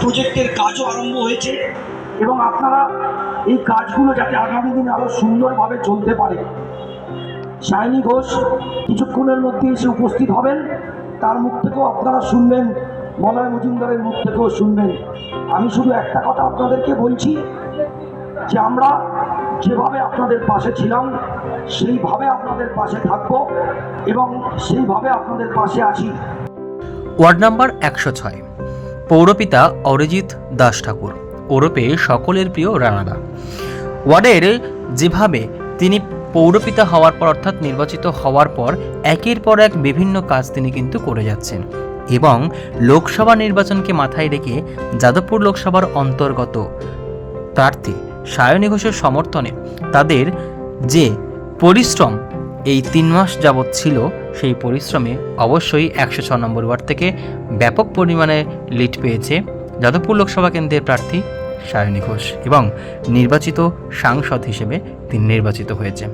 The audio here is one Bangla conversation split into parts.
প্রজেক্টের কাজও আরম্ভ হয়েছে এবং আপনারা এই কাজগুলো যাতে আগামী দিনে আরও সুন্দরভাবে চলতে পারে। শাইনি ঘোষ কিছুক্ষণের মধ্যে এসে উপস্থিত হবেন। তার মুখ থেকেও আপনারা শুনবেন, মলয় মজুমদারের মুখ থেকেও শুনবেন। আমি শুধু একটা কথা আপনাদেরকে বলছি যে আমরা যেভাবে আপনাদের পাশে ছিলাম, সেইভাবে আপনাদের পাশে থাকব এবং সেইভাবে আপনাদের পাশে আছি। ওয়ার্ড নাম্বার একশো ছয়। পৌরপিতা অরিজিৎ দাস ঠাকুর ওরপে সকলের প্রিয় রানাদা। ওয়ার্ডের যেভাবে তিনি পৌরপিতা হওয়ার পর অর্থাৎ নির্বাচিত হওয়ার পর, একের পর এক বিভিন্ন কাজ তিনি কিন্তু করে যাচ্ছেন এবং লোকসভা নির্বাচনকে মাথায় রেখে যাদবপুর লোকসভার অন্তর্গত প্রার্থী সায়নী ঘোষের সমর্থনে তাদের যে পরিশ্রম এই তিন মাস যাবৎ ছিল সেই পরিশ্রমে অবশ্যই একশো ছ নম্বর ওয়ার্ড থেকে ব্যাপক পরিমাণে লিড পেয়েছে যাদবপুর লোকসভা কেন্দ্রের প্রার্থী সায়নী ঘোষ এবং নির্বাচিত সাংসদ হিসেবে তিনি নির্বাচিত হয়েছে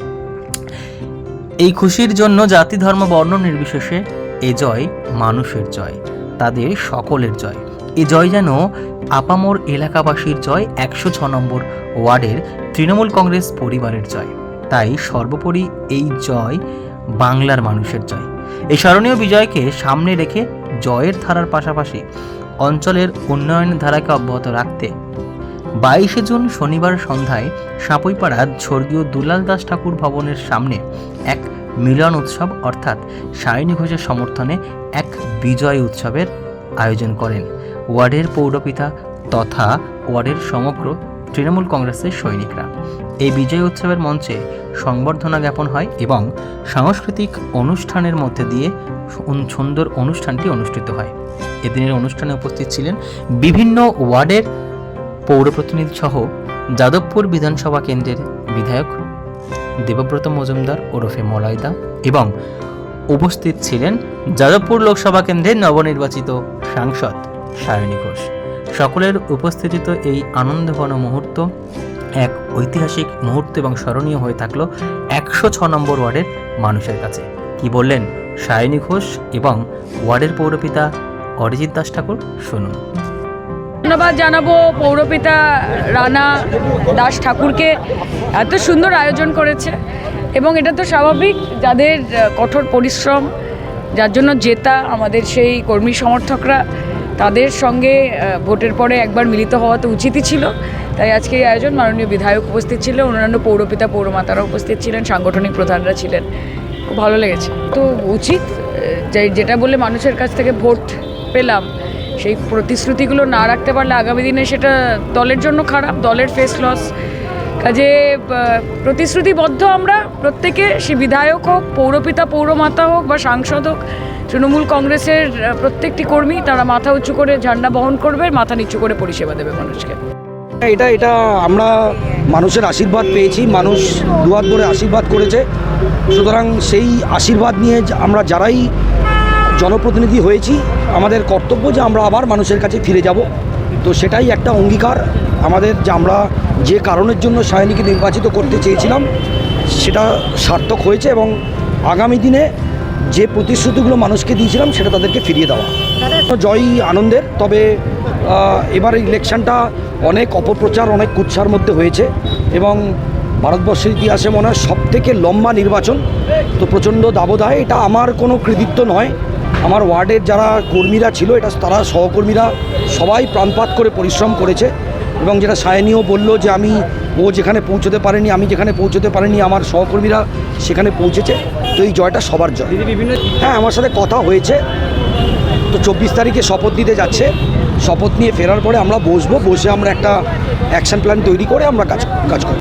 এই খুশির জন্য জাতি, ধর্ম, বর্ণ নির্বিশেষে এ জয় মানুষের জয়, তাদের সকলের জয়। এ জয় যেন আপামর এলাকাবাসীর জয় একশো ছ নম্বর ওয়ার্ডের তৃণমূল কংগ্রেস পরিবারের জয়। তাই সর্বোপরি এই জয় বাংলার মানুষের জয়। এই স্মরণীয় বিজয়কে সামনে রেখে জয়ের ধারার পাশাপাশি অঞ্চলের উন্নয়নের ধারাকে অব্যাহত রাখতে বাইশে জুন শনিবার সন্ধ্যায় সাপুইপাড়ার স্বর্গীয় দুলাল দাস ঠাকুর ভবনের সামনে এক মিলন উৎসব অর্থাৎ সায়নী ঘোষের সমর্থনে এক বিজয় উৎসবের আয়োজন করেন। ওয়ার্ডের পৌরপিতা তথা ওয়ার্ডের সমগ্র তৃণমূল কংগ্রেসের সৈনিকরা। এই বিজয় উৎসবের মঞ্চে সংবর্ধনা জ্ঞাপন হয় এবং সাংস্কৃতিক অনুষ্ঠানের মধ্যে দিয়ে সুন্দর অনুষ্ঠানটি অনুষ্ঠিত হয়। এদিনের অনুষ্ঠানে উপস্থিত ছিলেন বিভিন্ন ওয়ার্ডের পৌর প্রতিনিধি সহ যাদবপুর বিধানসভা কেন্দ্রের বিধায়ক দেবব্রত মজুমদার ওরফে মলয়দা এবং উপস্থিত ছিলেন যাদবপুর লোকসভা কেন্দ্রের নবনির্বাচিত সাংসদ সায়নী ঘোষ। সকলের উপস্থিতিতে এই আনন্দঘন মুহূর্ত এক ঐতিহাসিক মুহূর্ত এবং স্মরণীয় হয়ে থাকল একশো ছ নম্বর ওয়ার্ডের মানুষের কাছে। কি বললেন? সায়নী ঘোষ এবং ওয়ার্ডের পৌরপিতা অরিজিৎ দাস ঠাকুর? শুনুন। ধন্যবাদ জানাব পৌরপিতা রানা দাস ঠাকুরকে। এত সুন্দর আয়োজন করেছে এবং এটা তো স্বাভাবিক যাদের কঠোর পরিশ্রম, যার জন্য জেতা আমাদের সেই কর্মী সমর্থকরা, তাদের সঙ্গে ভোটের পরে একবার মিলিত হওয়া তো উচিতই ছিল। তাই আজকে এই আয়োজন মাননীয় বিধায়ক উপস্থিত ছিলেন, অন্যান্য পৌরপিতা, পৌরমাতারা উপস্থিত ছিলেন, সাংগঠনিক প্রধানরা ছিলেন। খুব ভালো লেগেছে। তো উচিত যেটা বলে মানুষের কাছ থেকে ভোট পেলাম, সেই প্রতিশ্রুতিগুলো না রাখতে পারলে আগামী দিনে সেটা দলের জন্য খারাপ, দলের ফেস লস কাজে প্রতিশ্রুতিবদ্ধ আমরা প্রত্যেকে, সে বিধায়ক হোক, পৌরপিতা, পৌরমাতা হোক বা সাংসদ হোক, তৃণমূল কংগ্রেসের প্রত্যেকটি কর্মী তারা মাথা উঁচু করে ঝান্ডা বহন করবে, মাথা নিচু করে পরিষেবা দেবে মানুষকে। এটা এটা আমরা মানুষের আশীর্বাদ পেয়েছি, মানুষ দুয়ার ধরে আশীর্বাদ করেছে। সুতরাং সেই আশীর্বাদ নিয়ে আমরা যারাই জনপ্রতিনিধি হয়েছি, আমাদের কর্তব্য যে আমরা আবার মানুষের কাছে ফিরে যাব। তো সেটাই একটা অঙ্গীকার। আমাদের যে আমরা যে কারণের জন্য সায়নীকে নির্বাচিত করতে চেয়েছিলাম, সেটা সার্থক হয়েছে এবং আগামী দিনে যে প্রতিশ্রুতিগুলো মানুষকে দিয়েছিলাম, সেটা তাদেরকে ফিরিয়ে দেওয়া। জয়ই আনন্দের। তবে এবার ইলেকশনটা অনেক অপপ্রচার অনেক কুৎসার মধ্যে হয়েছে এবং ভারতবর্ষের ইতিহাসে মনে হয় সব থেকে লম্বা নির্বাচন। তো প্রচণ্ড দাবদায় এটা আমার কোনো কৃতিত্ব নয়। আমার ওয়ার্ডের যারা কর্মীরা ছিল এটা তারা সহকর্মীরা সবাই প্রাণপাত করে পরিশ্রম করেছে এবং যেটা সায়নীও বলল যে আমি ও যেখানে পৌঁছতে পারেনি আমি যেখানে পৌঁছতে পারিনি আমার সহকর্মীরা সেখানে পৌঁছেছে। তো এই জয়টা সবার জয়। বিভিন্ন হ্যাঁ আমার সাথে কথা হয়েছে। তো চব্বিশ তারিখে শপথ দিতে যাচ্ছে। শপথ নিয়ে ফেরার পরে আমরা বসবো, বসে আমরা একটা অ্যাকশন প্ল্যান তৈরি করে আমরা কাজ কাজ করব।